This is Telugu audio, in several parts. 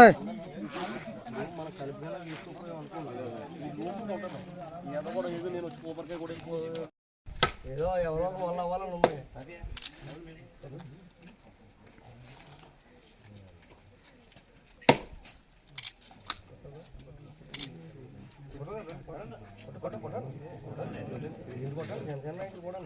చెప్పండి ఏదో ఎవరో వల్ల అవ్వాలని ఉంది జనసేన నాయకులు కూడా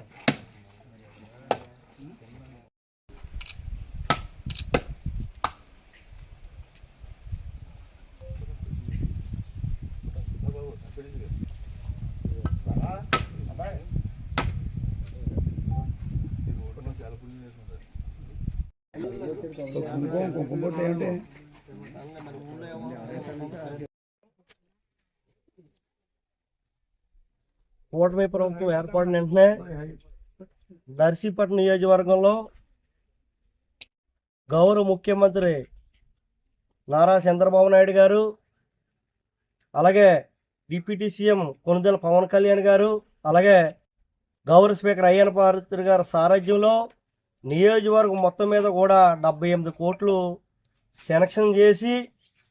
కూటమి ప్రభుత్వం ఏర్పడిన వెంటనే నర్సీపట్నం నియోజకవర్గంలో గౌరవ ముఖ్యమంత్రి నారా చంద్రబాబు నాయుడు గారు అలాగే డిప్యూటీ సీఎం కొనుదల పవన్ కళ్యాణ్ గారు అలాగే గౌరవ స్పీకర్ అయ్యన్న పార్వతి గారి సారథ్యంలో నియోజకవర్గం మొత్తం మీద కూడా డెబ్బై ఎనిమిది కోట్లు సెలక్షన్ చేసి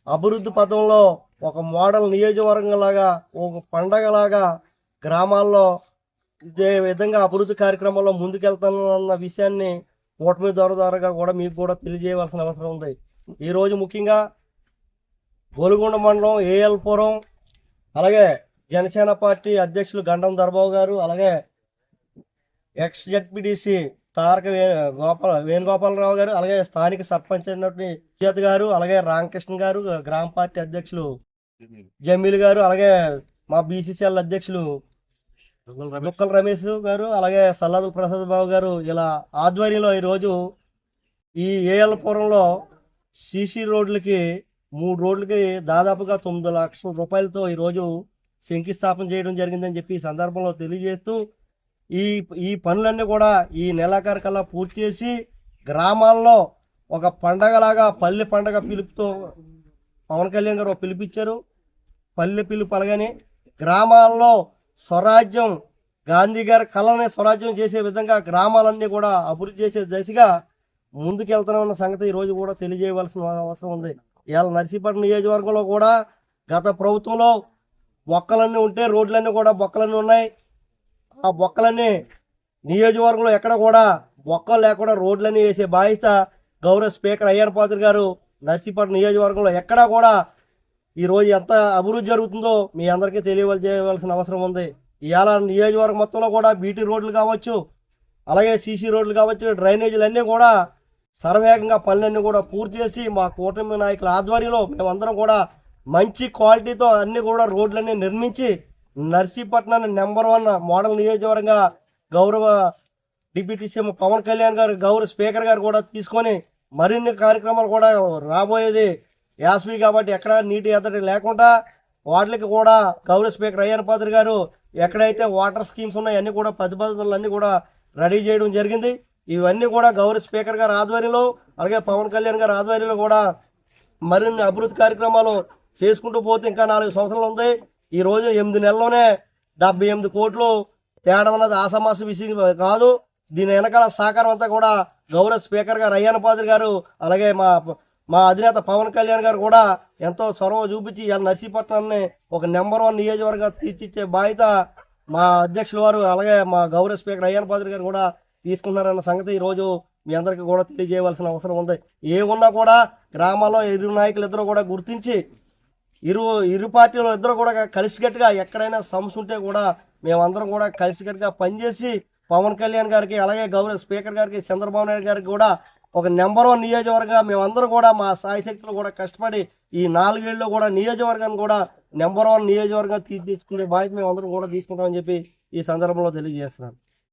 అభివృద్ధి పథంలో ఒక మోడల్ నియోజకవర్గం లాగా ఒక పండగలాగా గ్రామాల్లో ఇదే విధంగా అభివృద్ధి కార్యక్రమంలో ముందుకెళ్తానన్న విషయాన్ని ఓటమి ద్వారా ద్వారాగా కూడా మీకు కూడా తెలియజేయవలసిన అవసరం ఉంది. ఈరోజు ముఖ్యంగా గోలుగొండ మండలం ఏఎల్పురం అలాగే జనసేన పార్టీ అధ్యక్షులు గండం ధర్మావు గారు అలాగే ఎక్స్ జడ్పీటీసీ తారక వే గోపాల వేణుగోపాలరావు గారు అలాగే స్థానిక సర్పంచ్ అయినటువంటి చేత గారు అలాగే రామకృష్ణ గారు గ్రామ పార్టీ అధ్యక్షులు జమీల్ గారు అలాగే మా బీసీసీఎల్ అధ్యక్షులు దుక్కల రమేష్ గారు అలాగే సల్లాదుల ప్రసాద్ బాబు గారు ఇలా ఆధ్వర్యంలో ఈరోజు ఈ ఏఎల్పురంలో సీసీ రోడ్లకి మూడు రోడ్లకి దాదాపుగా తొమ్మిది లక్షల రూపాయలతో ఈరోజు శంకుస్థాపన చేయడం జరిగిందని చెప్పి ఈ సందర్భంలో తెలియజేస్తూ ఈ ఈ పనులన్నీ కూడా ఈ నెలాఖరు కల్లా పూర్తి చేసి గ్రామాల్లో ఒక పండగలాగా పల్లె పండగ పిలుపుతో పవన్ కళ్యాణ్ గారు పిలిపించారు. పల్లె పిలుపు అనగానే గ్రామాల్లో స్వరాజ్యం గాంధీ గారి కళని స్వరాజ్యం చేసే విధంగా గ్రామాలన్నీ కూడా అభివృద్ధి చేసే దశగా ముందుకెళ్తున్న సంగతి ఈరోజు కూడా తెలియజేయవలసిన అవసరం ఉంది. ఇవాళ నర్సీపట్నం నియోజకవర్గంలో కూడా గత ప్రభుత్వంలో బొక్కలన్నీ ఉంటే రోడ్లన్నీ కూడా బొక్కలన్నీ ఉన్నాయి. ఆ బొక్కలన్నీ నియోజకవర్గంలో ఎక్కడ కూడా బొక్కలు లేకుండా రోడ్లన్నీ వేసే బాధ్యత గౌరవ స్పీకర్ అయ్యన్న పాత్ర గారు నర్సీపట్నం నియోజకవర్గంలో ఎక్కడా కూడా ఈరోజు ఎంత అభివృద్ధి జరుగుతుందో మీ అందరికీ తెలియవలసిన అవసరం ఉంది. ఇవాళ నియోజకవర్గం మొత్తంలో కూడా బీటీ రోడ్లు కావచ్చు అలాగే సీసీ రోడ్లు కావచ్చు డ్రైనేజీలు అన్నీ కూడా సర్వేగంగా పనులన్నీ కూడా పూర్తి చేసి మా కూటమి నాయకుల ఆధ్వర్యంలో మేమందరం కూడా మంచి క్వాలిటీతో అన్ని కూడా రోడ్లన్నీ నిర్మించి నర్సీపట్నాన్ని నెంబర్ వన్ మోడల్ నియోజకవర్గంగా గౌరవ డిప్యూటీ సీఎం పవన్ కళ్యాణ్ గారు గౌరవ స్పీకర్ గారు కూడా తీసుకొని మరిన్ని కార్యక్రమాలు కూడా రాబోయేది యాస్వి కాబట్టి ఎక్కడ నీటి ఎద్దడి లేకుండా వాటికి కూడా గౌరవ స్పీకర్ అయ్యన్ పాత్ర గారు ఎక్కడైతే వాటర్ స్కీమ్స్ ఉన్నాయో అన్నీ కూడా ప్రతిపాదనలు అన్నీ కూడా రెడీ చేయడం జరిగింది. ఇవన్నీ కూడా గౌరవ స్పీకర్ గారి ఆధ్వర్యంలో అలాగే పవన్ కళ్యాణ్ గారి ఆధ్వర్యంలో కూడా మరిన్ని అభివృద్ధి కార్యక్రమాలు చేసుకుంటూ పోతే ఇంకా నాలుగు సంవత్సరాలు ఉంది. ఈ రోజు ఎనిమిది నెలలోనే డెబ్బై ఎనిమిది కోట్లు తేడం అన్నది ఆసమాస విషయం కాదు. దీని వెనకాల సహకారం అంతా కూడా గౌరవ స్పీకర్ గారు అయ్యన్న పాత్ర గారు అలాగే మా మా అధినేత పవన్ కళ్యాణ్ గారు కూడా ఎంతో చొరవ చూపించి ఇలా నర్సీపట్నాన్ని ఒక నెంబర్ వన్ నియోజకవర్గం తీర్చిచ్చే బాధ్యత మా అధ్యక్షుల వారు అలాగే మా గౌరవ స్పీకర్ అయ్యన్న పాత్ర గారు కూడా తీసుకున్నారన్న సంగతి ఈరోజు మీ అందరికీ కూడా తెలియజేయవలసిన అవసరం ఉంది. ఏమున్నా కూడా గ్రామాల్లో ఇరు నాయకులు ఇద్దరు కూడా గుర్తించి ఇరు ఇరు పార్టీలు ఇద్దరు కూడా కలిసికట్టుగా ఎక్కడైనా సమస్య ఉంటే కూడా మేమందరం కూడా కలిసికట్టుగా పనిచేసి పవన్ కళ్యాణ్ గారికి అలాగే గౌరవ స్పీకర్ గారికి చంద్రబాబు నాయుడు గారికి కూడా ఒక నెంబర్ వన్ నియోజకవర్గంగా మేమందరం కూడా మా సాయశక్తులు కూడా కష్టపడి ఈ నాలుగేళ్ళు కూడా నియోజకవర్గాన్ని కూడా నెంబర్ వన్ నియోజకవర్గం తీసుకునే బాధ్యత మేమందరం కూడా తీసుకుంటామని చెప్పి ఈ సందర్భంలో తెలియజేస్తున్నాను.